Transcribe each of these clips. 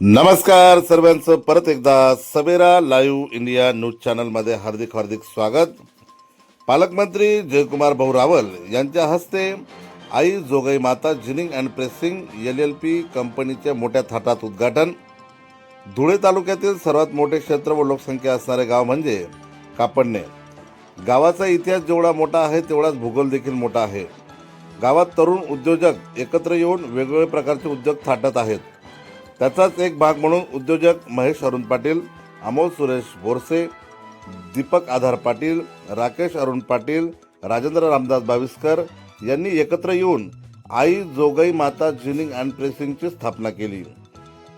नमस्कार सर्वांचं. परत एकदा सवेरा लाईव्ह इंडिया न्यूज चॅनलमध्ये हार्दिक हार्दिक स्वागत. पालकमंत्री जयकुमार भाऊ रावल यांच्या हस्ते आई जोगाई माता ginning and pressing L L P कंपनीच्या मोठ्या थाटात उद्घाटन. धुळे तालुक्यातील सर्वात मोठे क्षेत्र व लोकसंख्या असणारे गाव म्हणजे कापडणे. गावाचा इतिहास जेवढा मोठा आहे तेवढाच भूगोल देखील मोठा आहे. गावात तरुण उद्योजक एकत्र येऊन वेगवेगळे प्रकारचे उद्योग थाटत आहेत. त्याचाच एक भाग म्हणून उद्योजक महेश अरुण पाटील अमोल सुरेश बोरसे दीपक आधार पाटील राकेश अरुण पाटील राजेंद्र रामदास बाविस्कर यांनी एकत्र येऊन आई जोगाई माता जिनिंग अँड प्रेसिंगची स्थापना केली.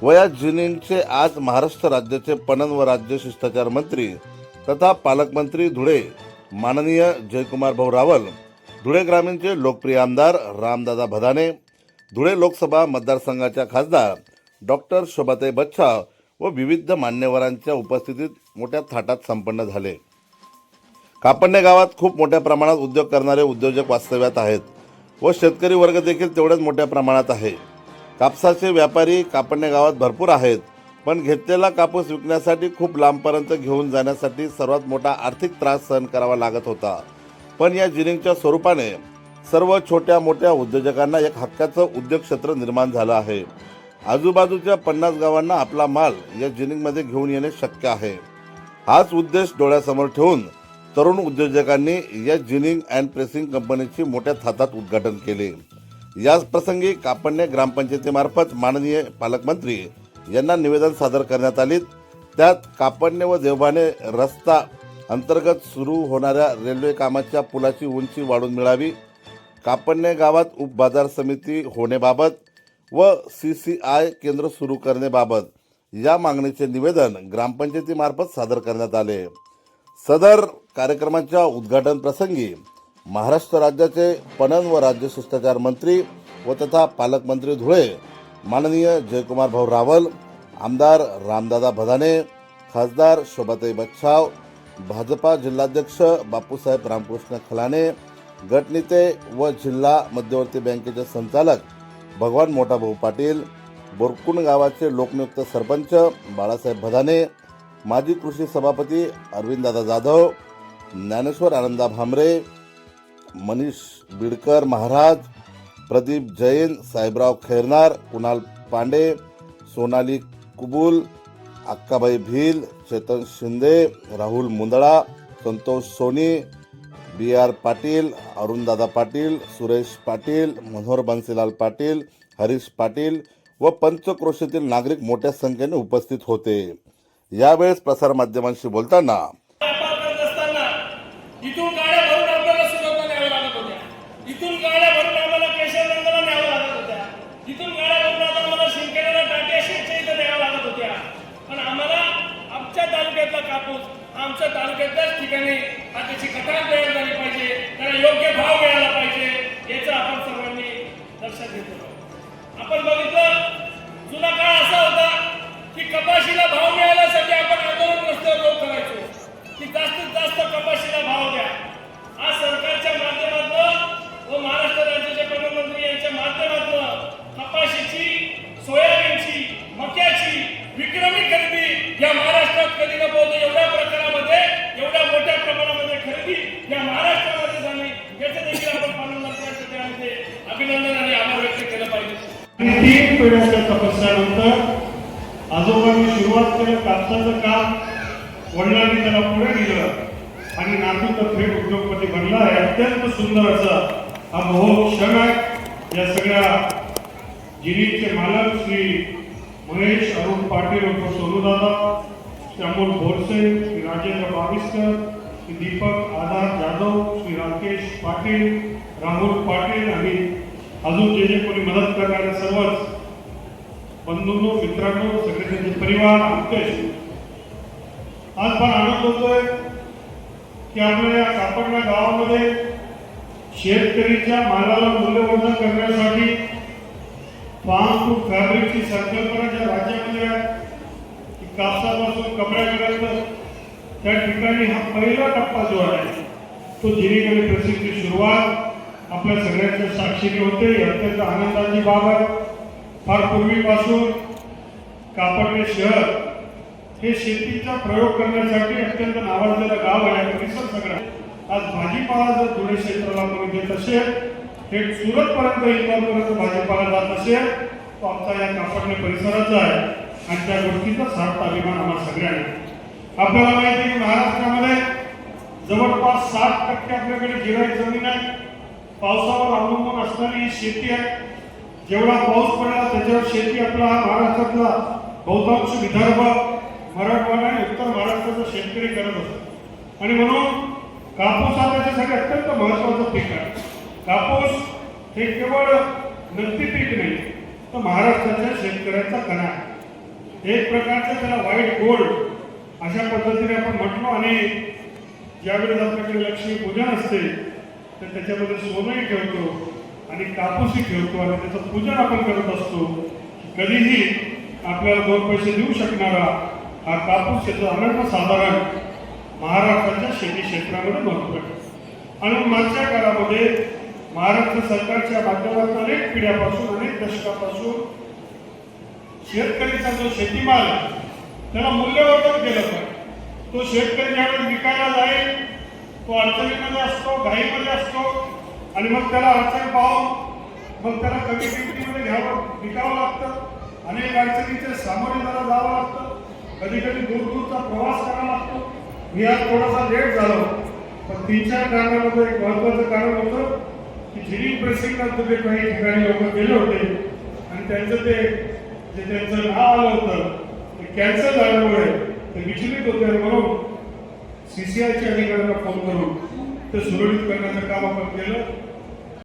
व या जिनिंगचे आज महाराष्ट्र राज्याचे पणन व राज्य शिष्टाचार मंत्री तथा पालकमंत्री धुळे माननीय जयकुमार भाऊ रावल धुळे ग्रामीणचे लोकप्रिय आमदार रामदादा भदाने धुळे लोकसभा मतदारसंघाच्या खासदार डॉक्टर शोभाताई बच्छा व विविध मान्यवरांच्या उपस्थितीत मोठ्या थाटात संपन्न झाले. कापडणे गावात खूप मोठ्या प्रमाणात उद्योग करणारे उद्योजक वास्तव्यात आहेत व शेतकरी वर्ग देखील तेवढ्याच मोठ्या प्रमाणात आहे. कापसाचे व्यापारी कापडणे गावात भरपूर आहेत पण घेतलेला कापूस विकण्यासाठी खूप लांबपर्यंत घेऊन जाण्यासाठी सर्वात मोठा आर्थिक त्रास सहन करावा लागत होता. पण या जिनिंगच्या स्वरूपाने सर्व छोट्या मोठ्या उद्योजकांना एक हक्काचं उद्योग क्षेत्र निर्माण झालं आहे. आजूबाजूच्या पन्नास गावांना आपला माल या जिनिंगमध्ये घेऊन येणे शक्य आहे. हाच उद्देश डोळ्यासमोर ठेवून तरुण उद्योजकांनी या जिनिंग अँड प्रेसिंग कंपनीची मोठ्या थातात उद्घाटन केले. याच प्रसंगी कापडणे ग्रामपंचायतीमार्फत माननीय पालकमंत्री यांना निवेदन सादर करण्यात आले. त्यात कापडणे व देवभाने रस्ता अंतर्गत सुरू होणाऱ्या रेल्वे कामाच्या पुलाची उंची वाढून मिळावी. कापडणे गावात उप बाजार समिती होण्याबाबत व सी सी आय केंद्र सुरू करण्याबाबत या मागणीचे निवेदन ग्रामपंचायतीमार्फत सादर करण्यात आले. सदर कार्यक्रमाच्या उद्घाटन प्रसंगी महाराष्ट्र राज्याचे पणन व राज्य शिष्टाचार मंत्री व तथा पालकमंत्री धुळे माननीय जयकुमार भाऊ रावल आमदार रामदादा भदाने खासदार शोभाताई बच्छाव भाजपा जिल्हाध्यक्ष बापूसाहेब रामकृष्ण खलाने गटनेते व जिल्हा मध्यवर्ती बँकेचे संचालक भगवान मोठाभाऊ पाटील बोरकुण गावाचे लोकनियुक्त सरपंच बाळासाहेब भदाने माजी कृषी सभापती अरविंददादा जाधव ज्ञानेश्वर आनंदा भामरे मनीष बिडकर महाराज प्रदीप जैन साहेबराव खैरनार कुणाल पांडे सोनाली कुबुल अक्काबाई भील चेतन शिंदे राहुल मुंदळा संतोष सोनी बी आर पाटील अरुणदादा पाटील सुरेश पाटील मनोहर बन्सीलाल पाटील हरीश पाटील व पंचक्रोशीतील नागरिक मोठ्या संख्येने उपस्थित होते. यावेळेस प्रसारमाध्यमांशी बोलताना व्यापार करत असताना इथून गाड्या भरून आपल्याला सुरतला न्याव्या लागत होत्या इथून गाड्या भरून आम्हाला केशरनंदला न्याव्या लागत होत्या इथून गाड्या भरून आता आम्हाला शिंकेला टाट्या शेटच्या इथं न्याव्या लागत होत्या पण आम्हाला आमच्या तालुक्यातला कापूस आमच्या तालुक्यातल्याच ठिकाणी त्याची कटाण तयार झाली पाहिजे. त्याला योग्य भाव मिळाला पाहिजे याचं आपण सर्वांनी लक्षात घेतो आपण बघितलं जुना काळ असा होता की कपाशीला भाव मिळाल्यासाठी आपण आंदोलन रस्त्यावर रोग करायचो की जास्तीत जास्त कपाशीला भाव द्या. आज सरकारच्या माध्यमातून व महाराष्ट्र राज्याचे प्रधानमंत्री यांच्या माध्यमातून कपाशीची सोयाबीनची मक्याची विक्रमी खरेदी या महाराष्ट्र कधी न एवढ्या प्रकारामध्ये एवढ्या मोठ्या प्रमाणामध्ये खरेदी या महाराष्ट्रामध्ये झाली. याचं देखील आपण त्यामध्ये अभिनंदन आणि आभार व्यक्त केलं पाहिजे. तीन पिढ्याच्या तपस्यानंतर आजोबांनी सुरुवात केलं कापसाचं काम. वडिलांनी त्याला पुढे नेलं. आणि नातू तर थेट उद्योगपती बनला. आहे अत्यंत सुंदर असा हा महोत्सव क्षण आहे. या सगळ्या जिनीचे मालक श्री महेश अरुण पाटील उर्फ सोनूदादा श्री अमोल बोरसे श्री राजेंद्र बाविस्कर श्री दीपक आधार जाधव श्री राकेश पाटील राहुल पाटील आणि अजून जे जे कोणी मदत करणारे सर्वच बंधूंनो मित्रांनो सगळे त्यांचे परिवार अंकेश आज पण आनंद होतोय की आपल्या या कापडण्या गावामध्ये शेतकरीच्या मालाला मूल्यवर्धन करण्यासाठी फार्म टू फॅब्रिकची संकल्पना ज्या राज्यामध्ये आहे कापसापासून कपड्यापर्यंत त्या ठिकाणी हा पहिला टप्पा जो आहे तो जिरीकडे प्रसिद्धीची सुरुवात. आपल्या सगळ्यांच्या साक्षीने होते अत्यंत आनंदाची बाब आहे. फार पूर्वीपासून कापडणे शहर हे शेतीचा प्रयोग करण्यासाठी अत्यंत नावाजलेलं गाव आहे. परिसर सगळा. आज भाजीपाला जर धुळे क्षेत्राला कोणी देत असेल हे सुरतपर्यंत इंदोरपर्यंत भाजीपाला जात असेल तो आमचा या कापडणे परिसराचा आहे. आणि त्या गोष्टीचा सार्थ अभिमान आम्हाला सगळ्यांना आपल्याला माहिती आहे की महाराष्ट्रामध्ये जवळपास साठ टक्के आपल्याकडे जिराई जमीन आहे. पावसावर अवलंबून असणारी ही शेती आहे. जेवढा पाऊस पडला त्याच्यावर शेती आपला हा महाराष्ट्रातला बहुतांश विदर्भ मराठवाडा आणि उत्तर महाराष्ट्राचा शेतकरी करत असतो. आणि म्हणून कापूस हा त्याच्यासाठी अत्यंत महत्वाचं पीक आहे. कापूस हे केवळ नगदी पीक नाही तर महाराष्ट्राच्या शेतकऱ्याचा कणा आहे. एक प्रकारचं त्याला व्हाईट गोल्ड अशा पद्धतीने आपण म्हटलो आणि ज्यावेळेस आपल्याकडे लक्ष्मी पूजन असते तर त्याच्यामध्ये सोनंही ठेवतो आणि कापूसही ठेवतो आणि त्याचं पूजन आपण करत असतो. कधीही आपल्याला दोन पैसे देऊ शकणारा हा कापूस क्षेत्र अनन्य साधारण महाराष्ट्राच्या शेती क्षेत्रामध्ये महत्त्व आहे. आणि मागच्या काळामध्ये महाराष्ट्र सरकारच्या माध्यमातून अनेक पिढ्यापासून अनेक दशकापासून शेतकरीचा जो शेतीमाल आहे, त्याला मूल्यवर्धन केलं पाहिजे. तो शेतकरी ज्यावेळेस विकायला जाईल तो अडचणीमध्ये असतो घाईमध्ये असतो आणि मग त्याला अडचण पाहून मग त्याला कमी किमतीमध्ये घ्यावं विकावं लागतं. अनेक अडचणीचे सामोरे त्याला जावं लागतं. कधी कधी दूर दूरचा प्रवास करावा लागतो. मी आज थोडासा लेट झालो पण तीन चार कारणामध्ये एक महत्वाचं कारण होतं की जिनिंग प्रेसिंगला तुम्ही काही ठिकाणी लोक गेले होते आणि त्यांचं ते जे त्यांचं नाव आलं होतं ते कॅन्सल झाल्यामुळे ते विचलित होते म्हणून सीसीआयच्या अधिकाऱ्यांना फोन करून ते सुरळीत करण्याचं काम आपण केलं.